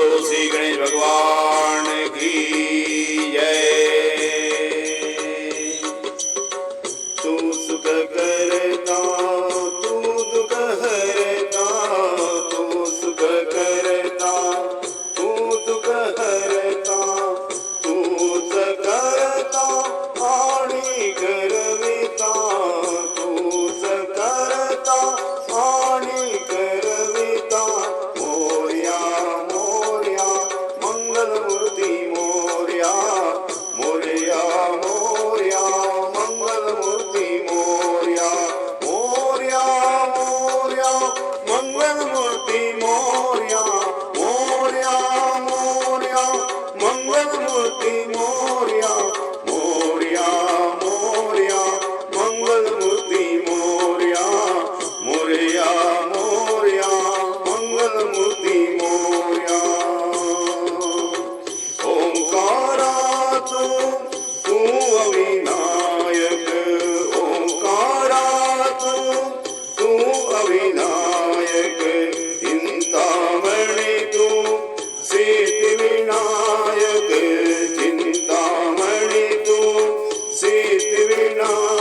બોલો શ્રી ગણેશ ભગવાન કી જય. તું સુખ કર Oh.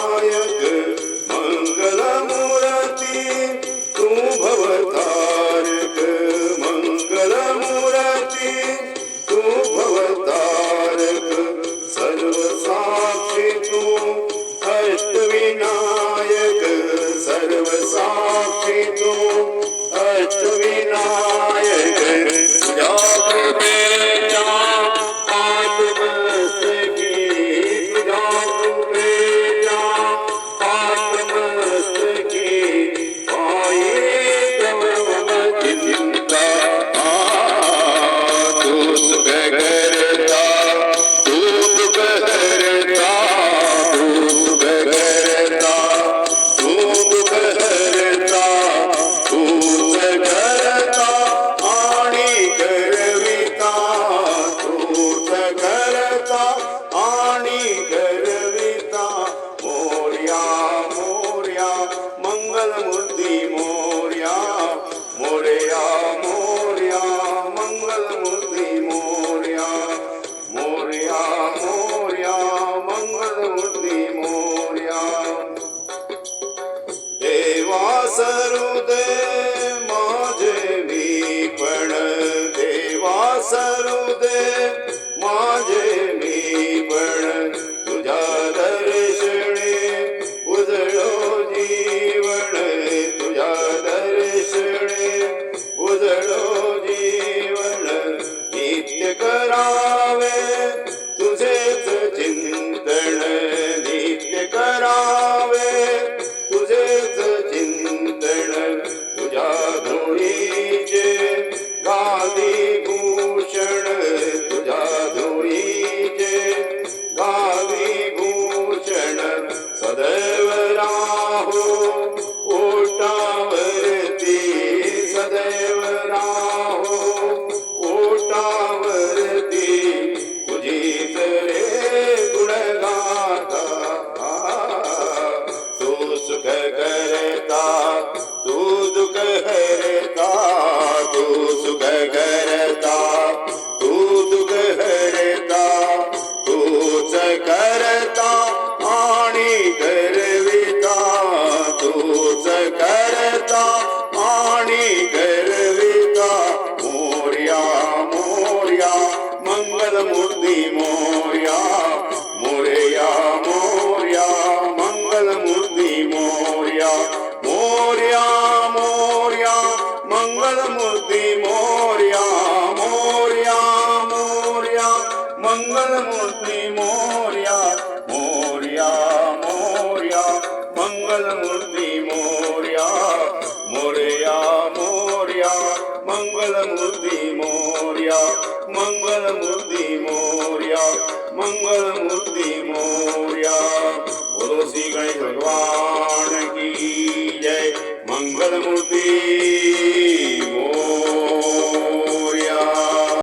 करू दे माझे पण देवा सरू दे माझे पण तुझ्या दर्शने उजळो जीवन तुझ्या दर्शने उजळो जीवन नित्य करा day. मंगल मूर्ती मोर्या मोरया मोर्या मंगल मूर्ती मोर्या मोर्या मोर्या मंगल मूर्ती मोर्या मोर्या मोर्या मंगल मूर्ती मोर्या. மங்களமூர்த்தி மோரியா மங்களமூர்த்தி மோரியா மங்களமூர்த்தி மோரியா. बोलो श्री गणेश भगवान की जय मंगल मूर्ति